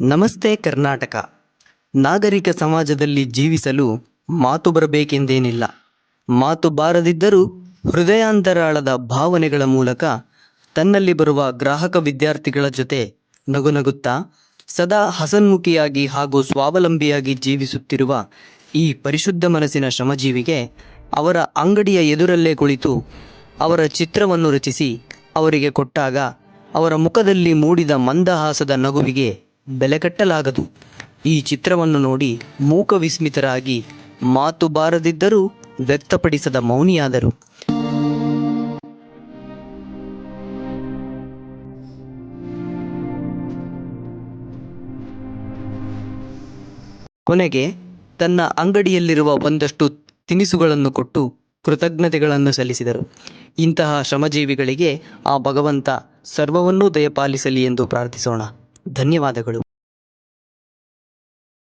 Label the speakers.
Speaker 1: ನಮಸ್ತೆ ಕರ್ನಾಟಕ. ನಾಗರಿಕ ಸಮಾಜದಲ್ಲಿ ಜೀವಿಸಲು ಮಾತು ಬರಬೇಕೆಂದೇನಿಲ್ಲ. ಮಾತು ಬಾರದಿದ್ದರೂ ಹೃದಯಾಂತರಾಳದ ಭಾವನೆಗಳ ಮೂಲಕ ತನ್ನಲ್ಲಿ ಬರುವ ಗ್ರಾಹಕ ವಿದ್ಯಾರ್ಥಿಗಳ ಜೊತೆ ನಗುನಗುತ್ತಾ, ಸದಾ ಹಸನ್ಮುಖಿಯಾಗಿ ಹಾಗೂ ಸ್ವಾವಲಂಬಿಯಾಗಿ ಜೀವಿಸುತ್ತಿರುವ ಈ ಪರಿಶುದ್ಧ ಮನಸ್ಸಿನ ಶ್ರಮಜೀವಿಗೆ ಅವರ ಅಂಗಡಿಯ ಎದುರಲ್ಲೇ ಕುಳಿತು ಅವರ ಚಿತ್ರವನ್ನು ರಚಿಸಿ ಅವರಿಗೆ ಕೊಟ್ಟಾಗ ಅವರ ಮುಖದಲ್ಲಿ ಮೂಡಿದ ಮಂದಹಾಸದ ನಗುವಿಗೆ ಬೆಲೆ ಕಟ್ಟಲಾಗದು ಈ ಚಿತ್ರವನ್ನು ನೋಡಿ ಮೂಕ ವಿಸ್ಮಿತರಾಗಿ ಮಾತು ಬಾರದಿದ್ದರೂ ವ್ಯಕ್ತಪಡಿಸದ ಮೌನಿಯಾದರು. ಕೊನೆಗೆ ತನ್ನ ಅಂಗಡಿಯಲ್ಲಿರುವ ಒಂದಷ್ಟು ತಿನಿಸುಗಳನ್ನು ಕೊಟ್ಟು ಕೃತಜ್ಞತೆಗಳನ್ನು ಸಲ್ಲಿಸಿದರು. ಇಂತಹ ಶ್ರಮಜೀವಿಗಳಿಗೆ ಆ ಭಗವಂತ ಸರ್ವವನ್ನೂ ದಯಪಾಲಿಸಲಿ ಎಂದು ಪ್ರಾರ್ಥಿಸೋಣ. ಧನ್ಯವಾದಗಳು.